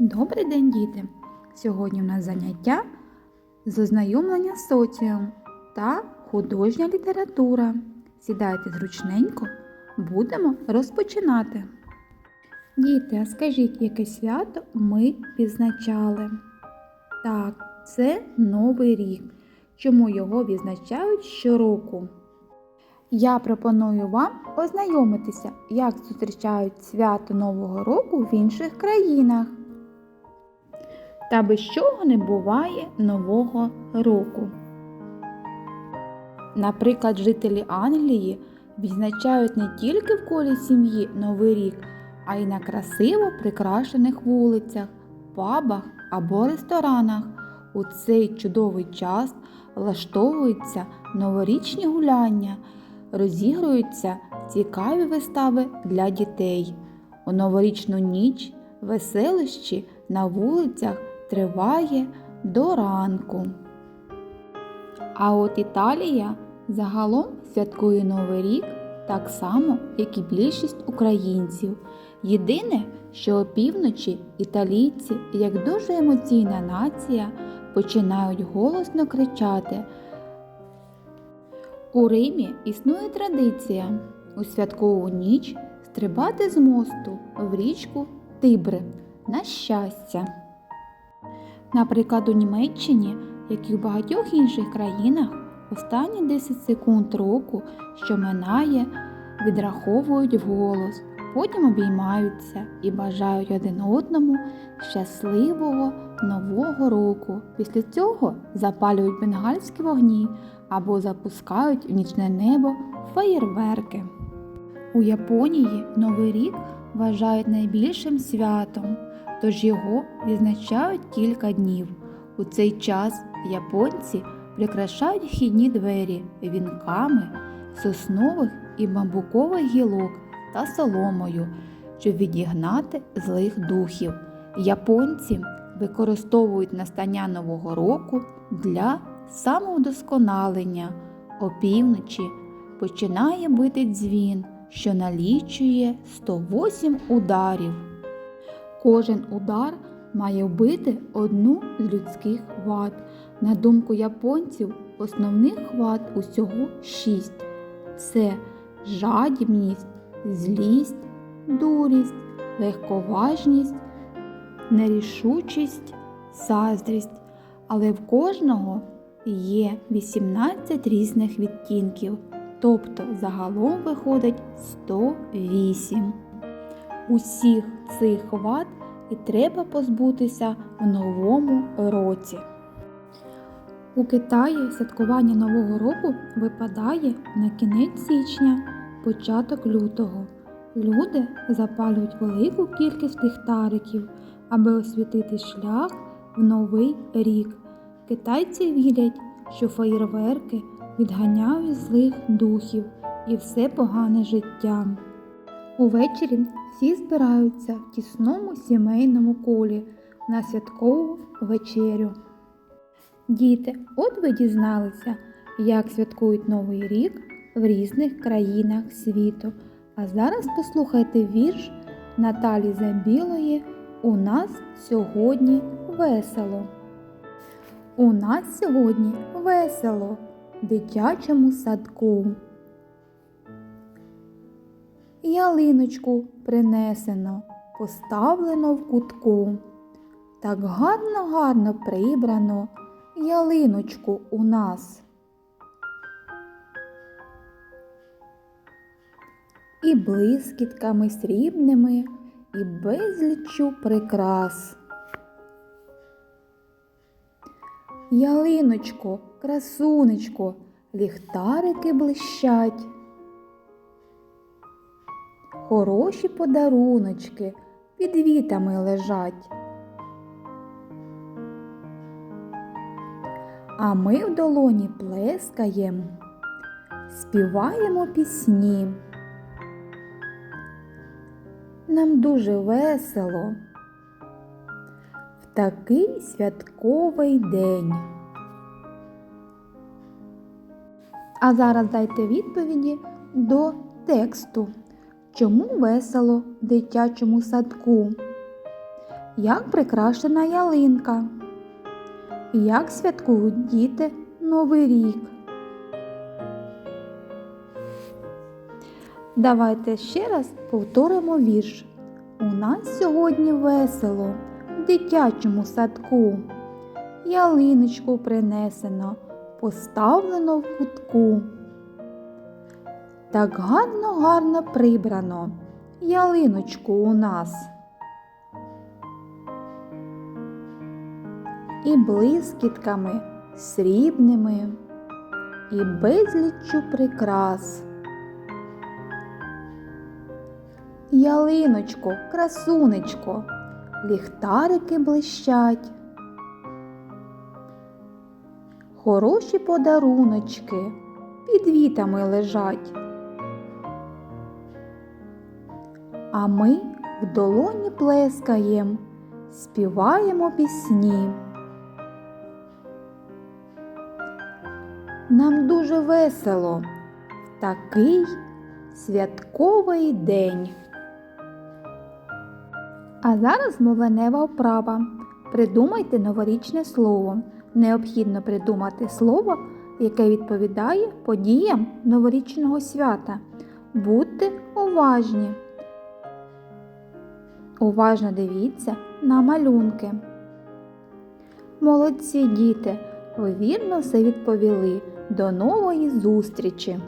Добрий день, діти! Сьогодні у нас заняття з ознайомлення з соціум та художня література. Сідайте зручненько, будемо розпочинати. Діти, а скажіть, яке свято ми відзначали? Так, це Новий рік. Чому його відзначають щороку? Я пропоную вам ознайомитися, як зустрічають свято Нового року в інших країнах. Та без чого не буває Нового року. Наприклад, жителі Англії відзначають не тільки в колі сім'ї Новий рік, а й на красиво прикрашених вулицях, пабах або ресторанах. У цей чудовий час влаштовуються новорічні гуляння, розігруються цікаві вистави для дітей. У новорічну ніч веселищі на вулицях триває до ранку. А от Італія загалом святкує Новий рік так само, як і більшість українців. Єдине, що опівночі італійці, як дуже емоційна нація, починають голосно кричати. У Римі існує традиція у святкову ніч стрибати з мосту в річку Тибри на щастя. Наприклад, у Німеччині, як і в багатьох інших країнах, останні 10 секунд року, що минає, відраховують вголос, потім обіймаються і бажають один одному щасливого нового року. Після цього запалюють бенгальські вогні або запускають в нічне небо феєрверки. У Японії Новий рік вважають найбільшим святом, тож його відзначають кілька днів. У цей час японці прикрашають вхідні двері вінками соснових і бамбукових гілок та соломою, щоб відігнати злих духів. Японці використовують настання Нового року для самовдосконалення. Опівночі починає бити дзвін, що налічує 108 ударів. Кожен удар має вбити одну з людських вад. На думку японців, основних вад усього шість: це жадібність, злість, дурість, легковажність, нерішучість, заздрість. Але в кожного є 18 різних відтінків, тобто загалом виходить 108. Усіх цих вад і треба позбутися в новому році. У Китаї святкування Нового року випадає на кінець січня, початок лютого. Люди запалюють велику кількість ліхтариків, аби освітити шлях в новий рік. Китайці вірять, що феєрверки відганяють злих духів і все погане життя. Увечері всі збираються в тісному сімейному колі на святкову вечерю. Діти, от ви дізналися, як святкують Новий рік в різних країнах світу. А зараз послухайте вірш Наталі Забілої У нас сьогодні весело. У нас сьогодні весело в дитячому садку. Ялиночку принесено, поставлено в кутку. Так гарно-гарно прибрано ялиночку у нас. І блискітками срібними, і безліччю прикрас. Ялиночко, красунечко, ліхтарики блищать. Хороші подаруночки під вітами лежать. А ми в долоні плескаєм, співаємо пісні. Нам дуже весело в такий святковий день. А зараз дайте відповіді до тексту. Чому весело в дитячому садку? як прикрашена ялинка, як святкують діти Новий рік. Давайте ще раз повторимо вірш. У нас сьогодні весело в дитячому садку. Ялиночку принесено, поставлено в кутку. Так гарно, гарно прибрано ялиночку у нас. І блискітками срібними, і безліччю прикрас. Ялиночко, красунечко, ліхтарики блищать. Хороші подаруночки під вітами лежать. А ми в долоні плескаєм, співаємо пісні. Нам дуже весело в такий святковий день. А зараз мовленева вправа. Придумайте новорічне слово. Необхідно придумати слово, яке відповідає подіям новорічного свята. Будьте уважні. Уважно дивіться на малюнки. Молодці діти! Ви вірно все відповіли. До нової зустрічі!